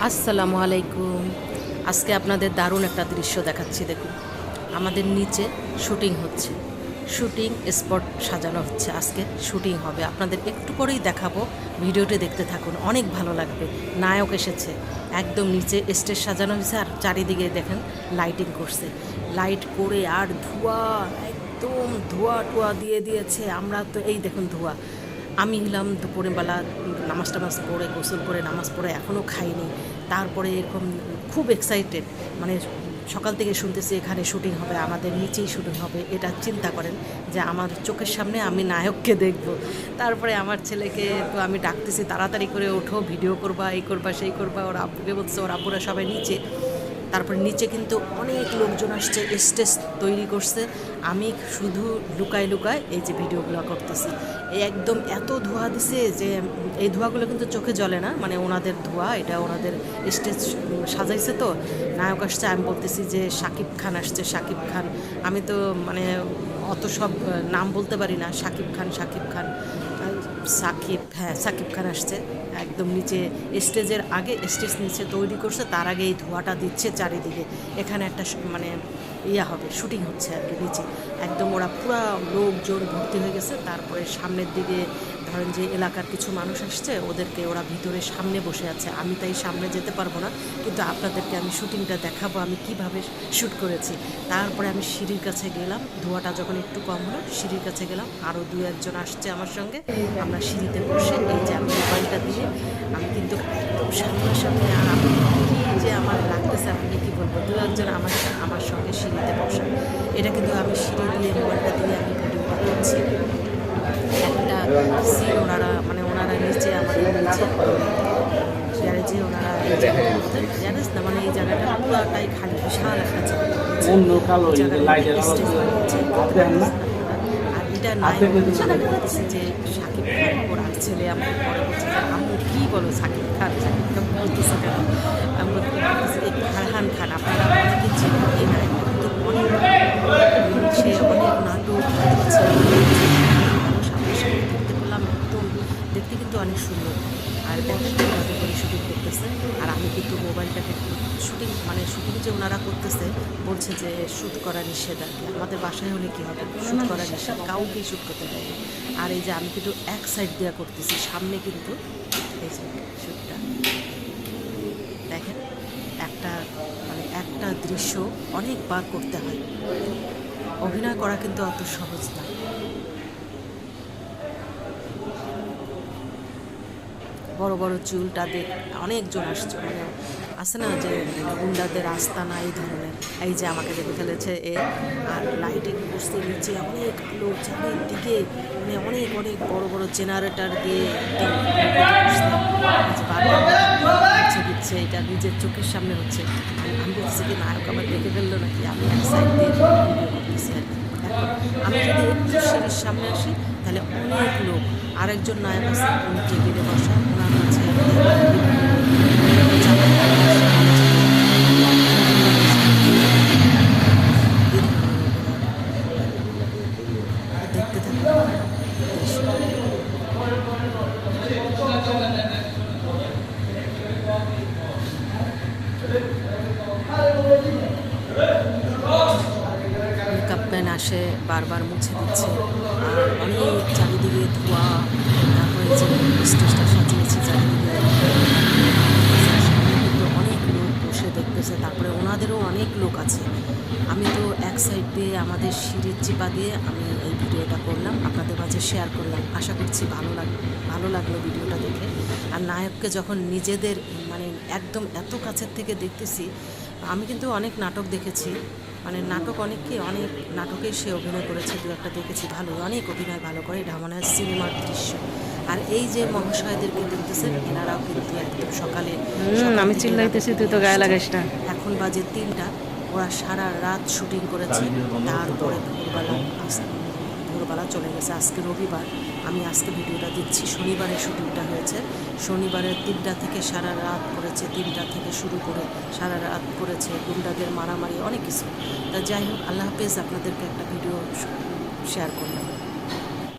আসসালামু আলাইকুম। আজকে আপনাদের দারুণ একটা দৃশ্য দেখাচ্ছি, দেখুন। আমাদের নিচে শুটিং হচ্ছে। শুটিং স্পট সাজানো হচ্ছে। আজকে শুটিং হবে। আপনাদের একটু পরেই দেখাবো। ভিডিওটি দেখতে থাকুন। অনেক ভালো লাগবে। নায়ক এসেছে। একদম নিচে স্টেজ সাজানো হয়েছে আর চারিদিকে দেখেন লাইটিং করছে। লাইট করে আর ধোঁয়া, একদম ধোঁয়া টোয়া দিয়ে দিয়েছে। আমরা তো এই দেখুন ধোঁয়া। আমি হলাম দুপুরবেলা, নামাজ টামাজ পড়ে, গোসল করে, নামাজ পড়ে এখনও খাইনি। তারপরে এরকম খুব এক্সাইটেড মানে সকাল থেকে শুনতেছি এখানে শুটিং হবে, আমাদের নিচেই শুটিং হবে, এটা চিন্তা করেন যে আমার চোখের সামনে আমি নায়ককে দেখব। তারপরে আমার ছেলেকে তো আমি ডাকতেছি, তাড়াতাড়ি করে ওঠো ভিডিও করবা, এই করবা, সেই করবা, ওর আব্বুকে বলছে ওর আব্বুরা সবাই নিচে। তারপর নিচে কিন্তু অনেক লোকজন আসছে, স্টেজ তৈরি করছে। আমি শুধু লুকায় লুকায় এই যে ভিডিওগুলো করতেছি। এই একদম এত ধোঁয়া দিছে যে এই ধোঁয়াগুলো কিন্তু চোখে জ্বলে না মানে ওনাদের ধোঁয়া, এটা ওনাদের স্টেজ সাজাইছে তো। নায়ক আসছে, আমি বলতেছি যে শাকিব খান আসছে শাকিব খান। আমি তো মানে অত সব নাম বলতে পারি না শাকিব খান শাকিব খান। সাকিব হ্যাঁ সাকিব খান আসছে। একদম নিচে, স্টেজের আগে স্টেজ নিচে তৈরি করছে, তার আগে এই ধোঁয়াটা দিচ্ছে চারিদিকে। এখানে একটা মানে ইয়া হবে, শুটিং হচ্ছে আর কি নিচে। একদম ওরা পুরো লোকজন ভর্তি হয়ে গেছে, তারপরে সামনের দিকে ধরেন যে এলাকার কিছু মানুষ আসছে, ওদেরকে ওরা ভিতরে সামনে বসে আছে। আমি তাই সামনে যেতে পারব না, কিন্তু আপনাদেরকে আমি শুটিংটা দেখাবো, আমি কীভাবে শ্যুট করেছি। তারপরে আমি সিঁড়ির কাছে গেলাম, ধোঁয়াটা যখন একটু কম হলো, সিঁড়ির কাছে গেলাম আরও দু একজন আসছে আমার সঙ্গে। আমরা সিঁড়িতে বসে এই যে আমি মোবাইলটা দিয়ে, আমি কিন্তু একদম সামনাসামনি আর যে আমার লাগতেছে আপনাকে কী বলব, দু একজন আমার আমার সঙ্গে সিঁড়িতে বসা। এটা কিন্তু আমি সিঁড়ি দিয়ে মোবাইলটা দিয়ে আমি ভিডিওটা করছি। সিন ওনারা মানে ওনারা নিচে আমাদের নিচে গ্যারেজে ওনারা গ্যারেজ না মানে এই জায়গাটা পুরোটাই খালি বিশাল একটা জায়গা? আর এটা নাই বলতেছে যে সাকিব খান ওর ছেলে আমাকে পরে বলছে যে আম্মু কী বলো সাকিব খান সাকিব খান বলতেছে কেন? আমি বলতেছি ফারহান খান আপনারা অনেকে চেনেন এই নায়কটা কিন্তু অনেক সে অনেক নাটক করেছে। মানুষ আপনার সামনে দেখতে পেলাম একদম দেখতে কিন্তু অনেক সুন্দর। আর কীভাবে করে শুটিং করতেছে। আর আমি কিন্তু মোবাইলটাকে শুটিং মানে শুটিং যে ওনারা করতেছে বলছে যে শ্যুট করা নিষেধ আর কি। আমাদের বাসায় হলে কী হবে? শ্যুট করা নিষেধ কাউকেই শ্যুট করতে দেয় আর এই যে আমি কিন্তু এক সাইড দেওয়া করতেছি সামনে কিন্তু এই যে শ্যুটটা দেখেন একটা মানে একটা দৃশ্য অনেকবার করতে হয়। অভিনয় করা কিন্তু অত সহজ না। বড় বড় চুল অনেকজন আসছে। মানে আছে না যে গুন্ডাদের আস্তানা এই ধরনের। এই যে আমাকে দেখে ফেলেছে এ আর লাইটিং করছে নিচে অনেক আলো চারিদিকে মানে অনেক অনেক বড় বড় জেনারেটর দিয়ে দিচ্ছে। এটা নিজের চোখের সামনে হচ্ছে। আমি- আমি বলছি কি নায়ক আমার দেখে ফেলল নাকি? আমি এক সাইড দিয়ে ভিডিও করতেছি আর কি। আমি যদি একটু সিঁড়ির সামনে আসি তাহলে অনেক লোক আরেকজন নায়ক আছে উনি টেবিলে বসা ওনার কাছে দেখতে থাকুন দৃশ্যটা। মেকআপ আসে, বারবার মুছে দিচ্ছে। আর অনেক চারিদিকে ধোয়া যে স্টেজটা সাজিয়েছে চারিদিকে কিন্তু অনেক লোক বসে দেখতেছে, তারপরে ওনাদেরও অনেক লোক আছে। আমি তো এক সাইড দিয়ে আমাদের সিঁড়ির চিপা দিয়ে আমি এই ভিডিওটা করলাম, আপনাদের মাঝে শেয়ার করলাম। আশা করছি ভালো লাগ, ভালো লাগল ভিডিওটা দেখে। আর নায়ককে যখন নিজেদের মানে একদম এত কাছের থেকে দেখতেছি, আমি কিন্তু অনেক নাটক দেখেছি। মানে নাটক অনেককে অনেক নাটকে সে অভিনয় করেছে দু একটা দেখেছি ভালো অনেক অভিনয় ভালো করে এটা মনে হয় সিনেমার দৃশ্য আর এই যে মহাশয়দেরকে দেখতেছেন এনারাও কিন্তু একদম সকালে আমি চিল্লাইতেছি, তুই তো গায়ে। লাগাস না। এখন বাজে তিনটা ওরা সারা রাত শুটিং করেছে তারপরে ভোরবেলা আস- ভোরবেলা চলে গেছে। আজকে রবিবার। আমি আজকে ভিডিওটা দিচ্ছি। শনিবারের শুটিংটা হয়েছে। শনিবারের তিনটা থেকে সারা রাত করেছে, তিনটা থেকে শুরু করে সারা রাত করেছে। গুন্ডাদের মারামারি, অনেক কিছু। তা যাই হোক, আল্লাহ হাফেজ, আপনাদেরকে একটা ভিডিও শেয়ার করলাম।